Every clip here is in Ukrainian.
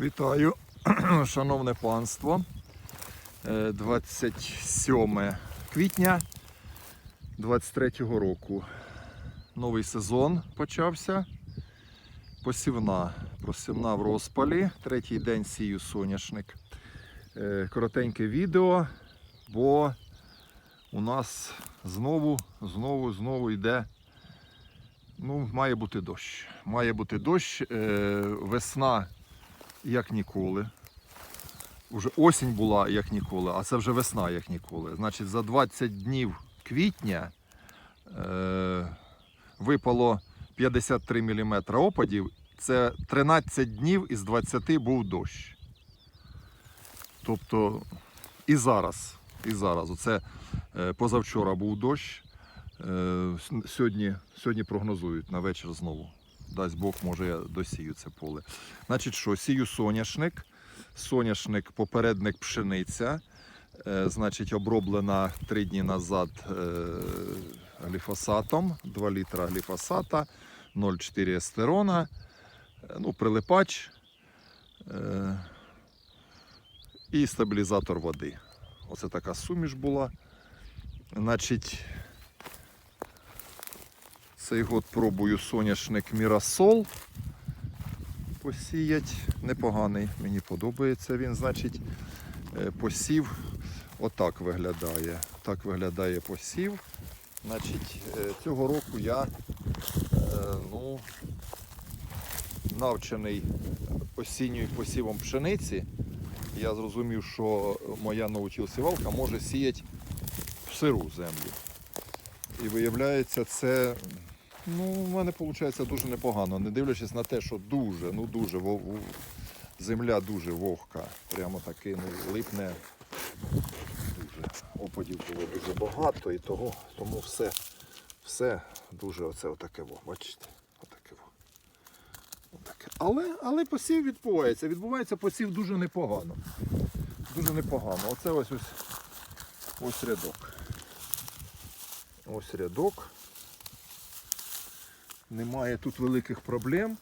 Вітаю, шановне панство. Е, 27 квітня 23-го року. Новий сезон почався. Посівна. Посівна в розпалі. Третій день сію соняшник. Е, Коротеньке відео, бо у нас знову, знову, знову йде. Ну, має бути дощ. Має бути дощ. Е, Весна як ніколи. Уже осінь була як ніколи, а це вже весна як ніколи. Значить, за 20 днів квітня е, випало 53 мм опадів. Це 13 днів із 20 був дощ. Тобто і зараз, і зараз. Оце е, позавчора був дощ. Е, сьогодні, сьогодні прогнозують на вечір знову. Дасть Бог, може, я досію це поле. Значить, що сію соняшник. Соняшник, попередник пшениця. Е, значить, оброблена три дні назад е, гліфосатом, 2 літра гліфосата, 0,4 естерона, е, ну, прилипач е, і стабілізатор води. Оце така суміш була. Значить, цей год пробую соняшник Мірасол посіять. Непоганий, мені подобається він. Значить, е, посів отак виглядає. Так виглядає посів. Значить, е, цього року я е, ну, навчений осінньою посівом пшениці. Я зрозумів, що моя научилсівалка може сіяти в сиру землю. І виявляється, це ну, в мене виходить дуже непогано, не дивлячись на те, що дуже, ну дуже во- во- земля дуже вогка. Прямо таки ну, липне. Дуже опадів було дуже багато і того, тому все, все дуже оце отаке во, бачите? Отаке во. Отаке. Але, але посів відбувається. Відбувається посів дуже непогано. Дуже непогано. Оце ось ось, ось рядок. Ось рядок. Немає тут великих проблем.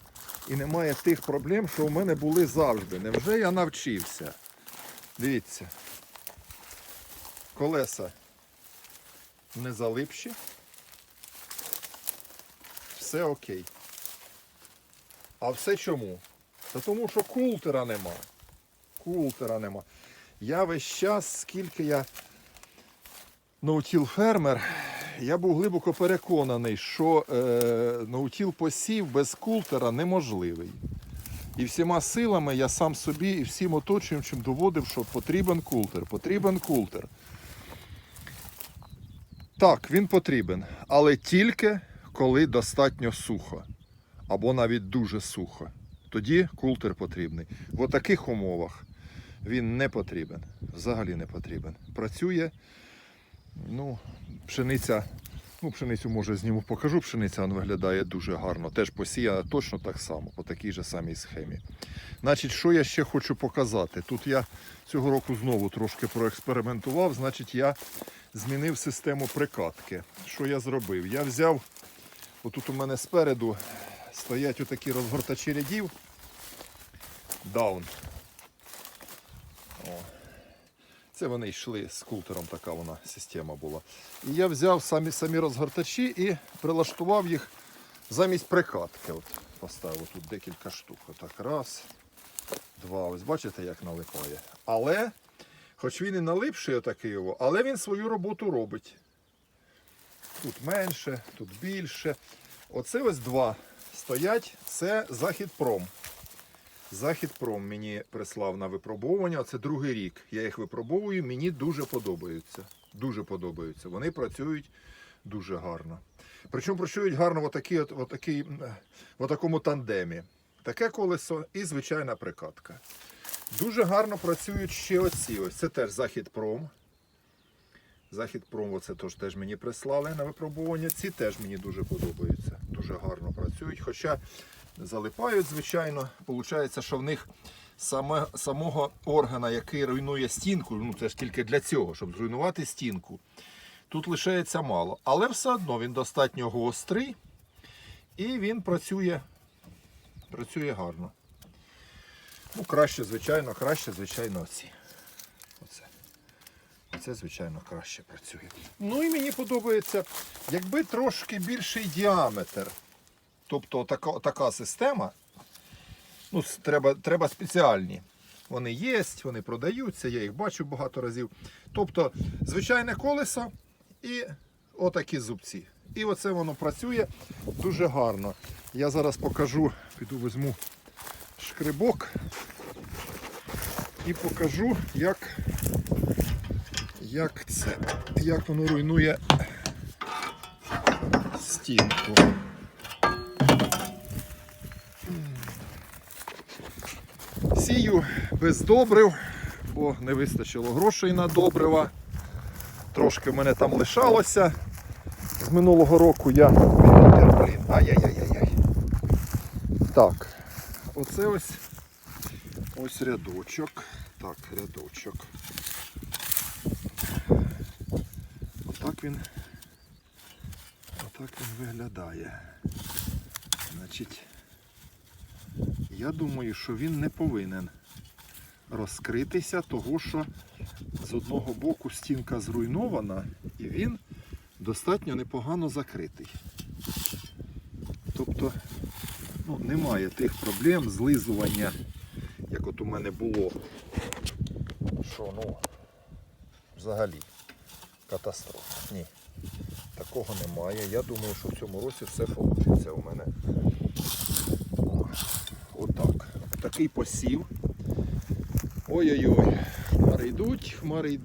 І немає тих проблем, що у мене були завжди. Невже я навчився? Дивіться. Колеса не залипші. Все окей. А все чому? Та тому що култера нема. Култера нема. Я весь час, скільки я наутіл фермер, я був глибоко переконаний, що е, наутіл посів без култера неможливий. І всіма силами я сам собі і всім оточуючим доводив, що потрібен култер, потрібен култер. Так, він потрібен, але тільки коли достатньо сухо. Або навіть дуже сухо. Тоді култер потрібний. В таких умовах він не потрібен. Взагалі не потрібен. Працює, ну, пшениця. Ну, пшеницю може зніму покажу. Пшениця вона виглядає дуже гарно. Теж посіяна точно так само, по такій же самій схемі. Значить, що я ще хочу показати? Тут я цього року знову трошки проекспериментував. Значить, я змінив систему прикатки. Що я зробив? Я взяв, отут у мене спереду стоять отакі розгортачі рядів. Даун. Це вони йшли з култером, така вона система була. І я взяв самі, самі розгортачі і прилаштував їх замість прикатки. От поставив тут декілька штук. Отак, раз, два. Ось бачите, як налипає. Але, хоч він і налипший отакий його, але він свою роботу робить. Тут менше, тут більше. Оце ось два стоять. Це Західпром. Західпром мені прислав на випробовування. Це другий рік. Я їх випробовую. Мені дуже подобаються. Дуже подобаються. Вони працюють дуже гарно. Причому працюють гарно в, отакому тандемі. Таке колесо і звичайна прикатка. Дуже гарно працюють ще оці. Ось це теж Західпром. Західпром, оце теж, теж мені прислали на випробування. Ці теж мені дуже подобаються. Дуже гарно працюють. Хоча залипають, звичайно. Получається, що в них саме, самого органа, який руйнує стінку, ну це ж тільки для цього, щоб зруйнувати стінку, тут лишається мало. Але все одно він достатньо гострий і він працює, працює гарно. Ну, краще, звичайно, краще, звичайно, оці. Оце. Оце, звичайно, краще працює. Ну і мені подобається, якби трошки більший діаметр. Тобто така, така система. Ну, треба, треба спеціальні. Вони є, вони продаються, я їх бачу багато разів. Тобто, звичайне колесо і отакі зубці. І оце воно працює дуже гарно. Я зараз покажу, піду візьму шкрибок і покажу, як, як це, як воно руйнує стінку. Сію без добрив, бо не вистачило грошей на добрива. Трошки в мене там лишалося. З минулого року я. Блін. Ай-яй-яй-яй. Так. Оце ось ось рядочок. Так, рядочок. Отак він. Отак він виглядає. Значить, я думаю, що він не повинен розкритися, того що з одного боку стінка зруйнована і він достатньо непогано закритий. Тобто ну, немає тих проблем злизування, як от у мене було. Що, ну, взагалі, катастрофа. Ні. Такого немає. Я думаю, що в цьому році все вийде у мене. Такий посів. Ой-ой-ой. Хмари йдуть, хмари йдуть.